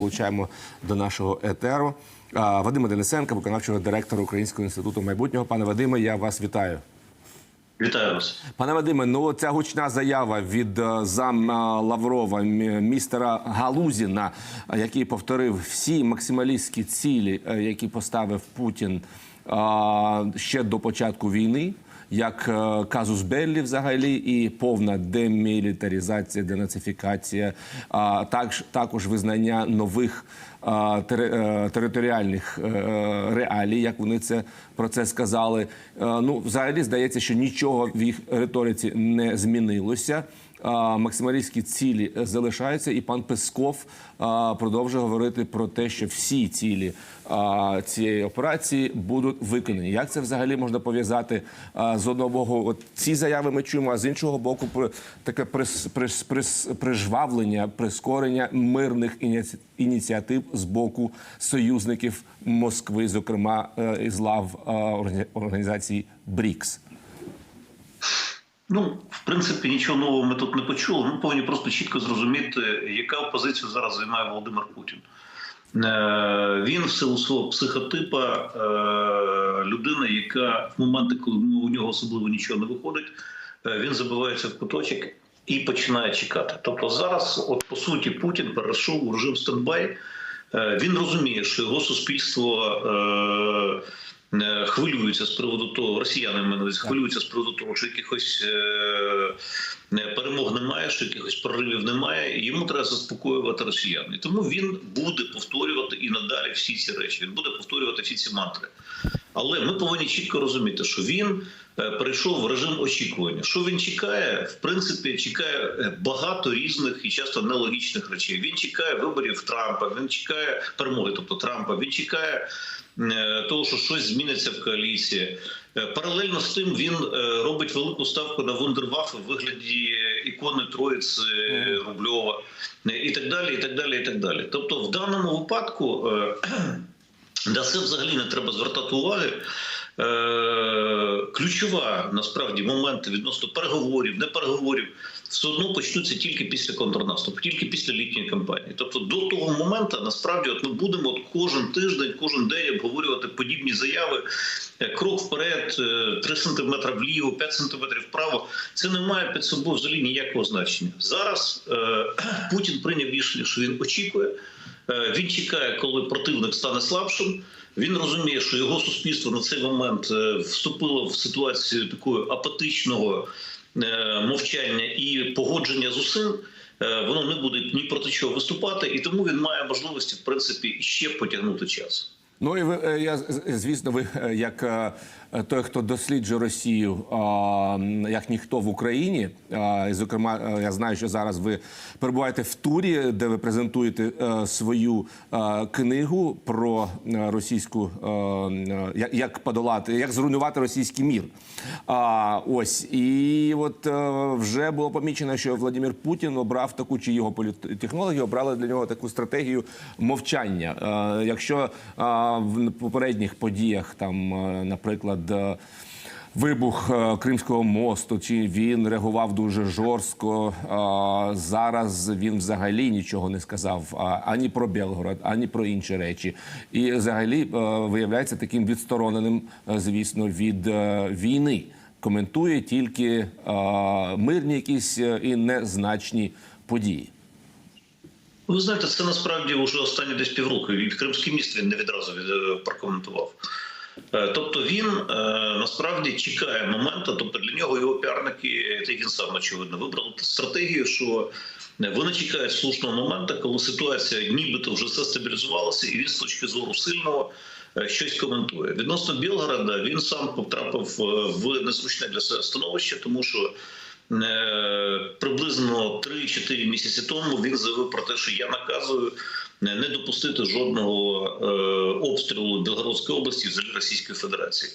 Получаємо до нашого етеру Вадима Денисенка, виконавчого директора Українського інституту майбутнього. Пане Вадиме, я вас вітаю. Вітаю вас. Пане Вадиме, ну ця гучна заява від е, зам Лаврова містера Галузіна, який повторив всі максималістські цілі, е, які поставив Путін ще до початку війни. Як е, казус Беллі взагалі і повна демілітаризація, денацифікація, а також також визнання нових територіальних е, е, реалій, як вони це про це сказали. Е, Ну, взагалі здається, що нічого в їх риториці не змінилося. Максималістські цілі залишаються, і пан Песков продовжує говорити про те, що всі цілі цієї операції будуть виконані. Як це взагалі можна пов'язати з одного боку? От ці заяви ми чуємо, а з іншого боку, таке прис, прис, прис, прижвавлення, прискорення мирних ініці- ініціатив з боку союзників Москви, зокрема е, із лав організації БРІКС. Ну, в принципі, нічого нового ми тут не почули. Ми повинні просто чітко зрозуміти, яка позицію зараз займає Володимир Путін. Е, Він в силу свого психотипа е, людина, яка в моменти, коли у нього особливо нічого не виходить, е, він забивається в куточок і починає чекати. Тобто зараз, от по суті, Путін перейшов у режим стендбай. Е, Він розуміє, що його суспільство е, е, хвилюється з приводу того, росіяни мене хвилюються з приводу того, що якихось перемог немає, що якихось проривів немає. і Йому треба заспокоювати росіян. І тому він буде повторювати і надалі всі ці речі. Він буде повторювати всі ці мантри. Але ми повинні чітко розуміти, що він е, перейшов в режим очікування. Що він чекає? В принципі, чекає е, багато різних і часто нелогічних речей. Він чекає виборів Трампа, він чекає перемоги, тобто Трампа. Він чекає е, того, що щось зміниться в коаліції. Паралельно з тим він робить велику ставку на вундервафи в вигляді ікони Троїці е, Рубльова і так далі. І так далі, і так далі. Тобто, в даному випадку. Е, на це взагалі не треба звертати уваги. Е, ключова насправді момент відносно переговорів, не переговорів, все одно почнуться тільки після контрнаступу, тільки після літньої кампанії. Тобто до того моменту насправді от ми будемо от кожен тиждень, кожен день обговорювати подібні заяви. Е, Крок вперед, 3 см вліво, 5 см вправо. Це не має під собою взагалі ніякого значення. Зараз е, Путін прийняв рішення, що він очікує. Е, Він чекає, коли противник стане слабшим. Він розуміє, що його суспільство на цей момент е, вступило в ситуацію такого апатичного е, мовчання і погодження з усім. Воно не буде ні проти чого виступати, і тому він має можливості, в принципі, ще потягнути час. Ну і ви я звісно, ви як той, хто досліджує Росію, як ніхто в Україні. І, зокрема, е, я знаю, що зараз ви перебуваєте в турі, де ви презентуєте е, свою е, книгу про е, російську е, е, як- подолати, як зруйнувати російський мір. Ось і от е, вже було помічено, що Владимир Путін обрав таку, чи його політтехнологи обрали для нього таку стратегію мовчання. Е, Якщо е, в попередніх подіях, там, е, наприклад, е, Вибух е, Кримського мосту, чи він реагував дуже жорстко. Зараз він взагалі нічого не сказав ані про Белгород, ані про інші речі. І взагалі е, виявляється таким відстороненим, е, звісно, від е, війни. Коментує тільки е, мирні якісь е, і незначні події. Ви знаєте, це насправді вже останні десь півроку. І Кримський міст він не відразу від- е, прокоментував. Е, Тобто він е, насправді чекає моменту, тобто для нього його піарники, та він сам очевидно, вибрали стратегію, що вони чекають слушного моменту, коли ситуація нібито вже все стабілізувалася, і він з точки зору сильного е, щось коментує. Відносно Білгорода він сам потрапив е, в незручне для себе становище, тому що Е, приблизно 3-4 місяці тому він заявив про те, що я наказую не допустити жодного е, обстрілу Білгородської області з Російської Федерації.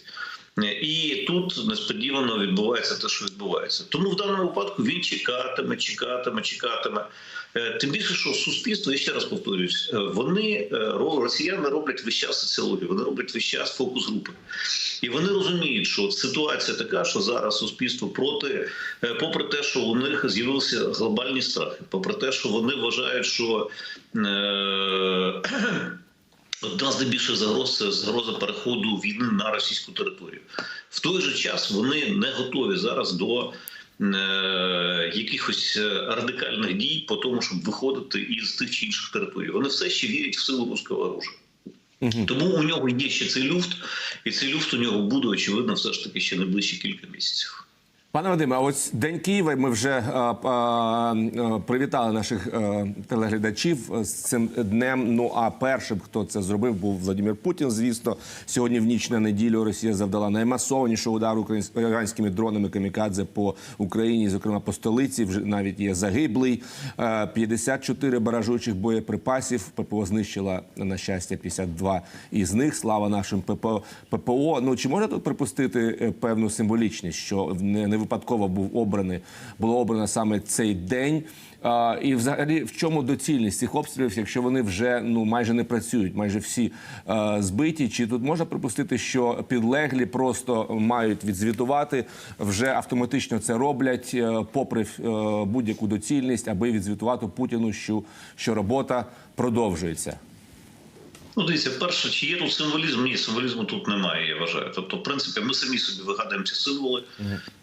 І тут несподівано відбувається те, що відбувається. Тому в даному випадку він чекатиме, чекатиме, чекатиме. Е, Тим більше, що суспільство, я ще раз повторюсь, е, вони е, ро- росіяни роблять весь час соціологію, вони роблять весь час фокус групи. І вони розуміють, що ситуація така, що зараз суспільство проти, попри те, що у них з'явилися глобальні страхи, попри те, що вони вважають, що Одна з найбільших загроз це загроза переходу війни на російську територію. В той же час вони не готові зараз до е, якихось е, радикальних дій по тому, щоб виходити із тих чи інших територій. Вони все ще вірять в силу руського оружия. Тому у нього є ще цей люфт, і цей люфт у нього буде очевидно все ж таки ще найближчі кілька місяців. Пане Вадиме, а ось День Києва. Ми вже е, е, е, привітали наших е, телеглядачів з цим днем. Ну а першим, хто це зробив, був Владимир Путін. Звісно, сьогодні в ніч на неділю Росія завдала наймасованішого удару іранськими дронами камікадзе по Україні, зокрема по столиці. Вже навіть є загиблий. Е, 54 баражучих боєприпасів. ППО знищила на щастя 52 із них. Слава нашим ППО. ППО. Ну чи можна тут припустити певну символічність, що не, не випадково був обраний, було обрано саме цей день. І взагалі в чому доцільність цих обстрілів, якщо вони вже ну майже не працюють, майже всі е, збиті? Чи тут можна припустити, що підлеглі просто мають відзвітувати, вже автоматично це роблять, е, попри е, будь-яку доцільність, аби відзвітувати Путіну, що, що робота продовжується? Ну, дивіться, перше, чи є тут символізм? Ні, символізму тут немає, я вважаю. Тобто, в принципі, ми самі собі вигадуємо ці символи,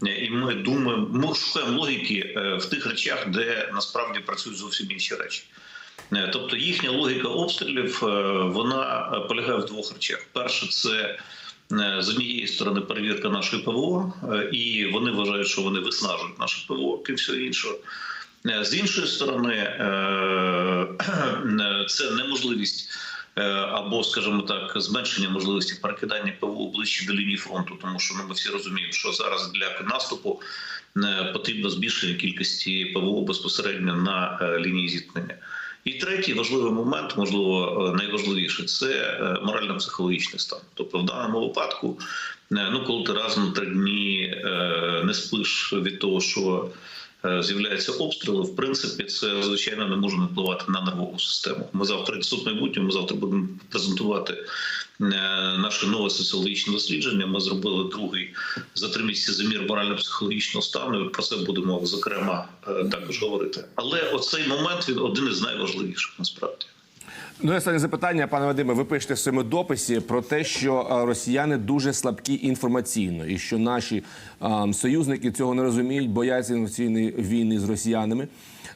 і ми думаємо, ми шукаємо логіки е, в тих речах, де насправді працюють зовсім інші речі. Е, Тобто їхня логіка обстрілів е, вона полягає в двох речах. Перше, це з однієї сторони перевірка нашої ПВО, і вони вважають, що вони виснажують наше ПВО, крім всього іншого. З іншої сторони, це неможливість або, скажімо так, зменшення можливості перекидання ПВО ближче до лінії фронту, тому що ну, ми всі розуміємо, що зараз для наступу е, потрібно збільшення кількості ПВО безпосередньо на е, лінії зіткнення. І третій важливий момент, можливо, е, найважливіший, це е, морально-психологічний стан. Тобто, в даному випадку, е, ну коли ти раз на три дні е, не спиш від того, що е, з'являються обстріли, в принципі, це звичайно не може впливати на нервову систему. Ми завтра інститут майбутньому. завтра будемо презентувати е, наше нове соціологічне дослідження. Ми зробили другий за три місяці замір морально-психологічного стану. Про це будемо зокрема е, також говорити. Але оцей момент він один із найважливіших насправді. Ну, і останнє запитання, пане Вадиме. Ви пишете в своєму дописі про те, що е, росіяни дуже слабкі інформаційно, і що наші е, союзники цього не розуміють, бояться інформаційної війни з росіянами.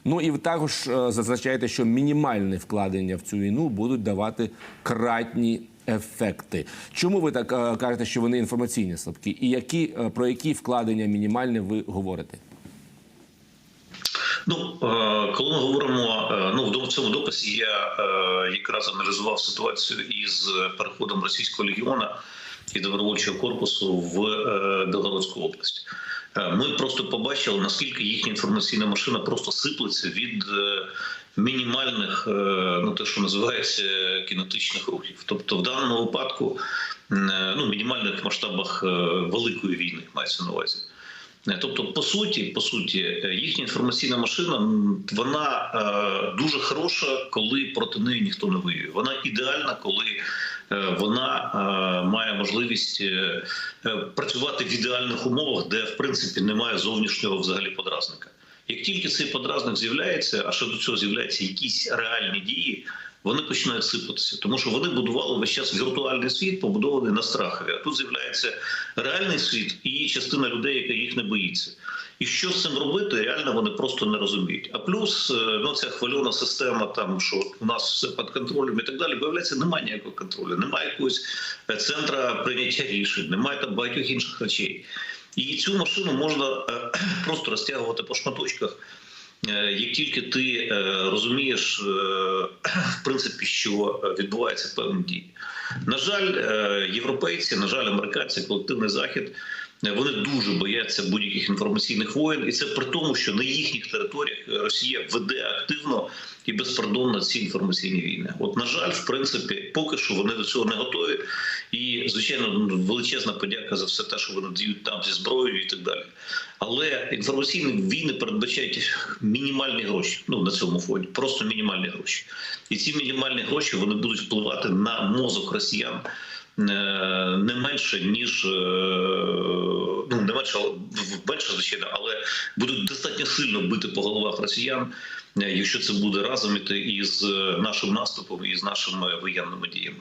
Ну і ви також е, зазначаєте, що мінімальне вкладення в цю війну будуть давати кратні ефекти. Чому ви так е, кажете, що вони інформаційні слабкі? І які е, про які вкладення мінімальне ви говорите? Ну е, коли ми говоримо, е, ну в цьому дописі я е, якраз аналізував ситуацію із переходом російського легіона і добровольчого корпусу в Білгородську область. Ми просто побачили, наскільки їхня інформаційна машина просто сиплеться від мінімальних, ну те, що називається кінетичних рухів. Тобто, в даному випадку, ну мінімальних масштабах великої війни мається на увазі. Е, Тобто, по суті, по суті, е, їхня інформаційна машина вона е, дуже хороша, коли проти неї ніхто не воює. Вона ідеальна, коли вона має можливість працювати в ідеальних умовах, де в принципі немає зовнішнього взагалі подразника. Як тільки цей подразник з'являється, а ще до цього з'являються якісь реальні дії, вони починають сипатися, тому що вони будували весь час віртуальний світ, побудований на страхові. А тут з'являється реальний світ і частина людей, яка їх не боїться. І що з цим робити, реально вони просто не розуміють. А плюс е, ну ця хвильона система, там що у нас все під контролем і так далі, виявляється, немає ніякого контролю, немає якогось е, центра прийняття рішень, немає там багатьох інших речей. І цю машину можна е, просто розтягувати по шматочках. Е, Як тільки ти е, розумієш, е, в принципі, що відбувається певні дії. На жаль, європейці, на жаль, американці, колективний захід Вони дуже бояться будь-яких інформаційних воєн, і це при тому, що на їхніх територіях Росія веде активно і безпардонно ці інформаційні війни. От на жаль, в принципі, поки що вони до цього не готові. І звичайно, величезна подяка за все те, що вони дають там зі зброєю і так далі. Але інформаційні війни передбачають мінімальні гроші. Ну на цьому фоні, просто мінімальні гроші. І ці мінімальні гроші вони будуть впливати на мозок росіян. Не менше ніж е, ну не менше, але менше звичайно, але будуть достатньо сильно бити по головах росіян, якщо це буде разом іти із е, нашим наступом і з нашими воєнними діями.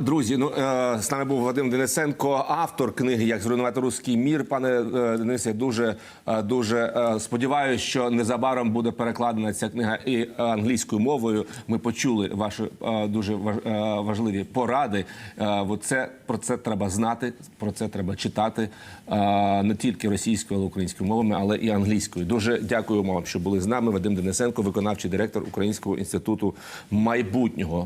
Друзі, ну е, з нами був Вадим Денисенко, автор книги Як зруйнувати руський мір. Пане е, Денисе, дуже е, дуже сподіваюся, що незабаром буде перекладена ця книга і англійською мовою. Ми почули ваші дуже важ- важливі поради. Це про це треба знати, про це треба читати не тільки російською, але українською мовами, але і англійською. Дуже дякуємо вам, що були з нами. Вадим Денисенко, виконавчий директор Українського інституту майбутнього.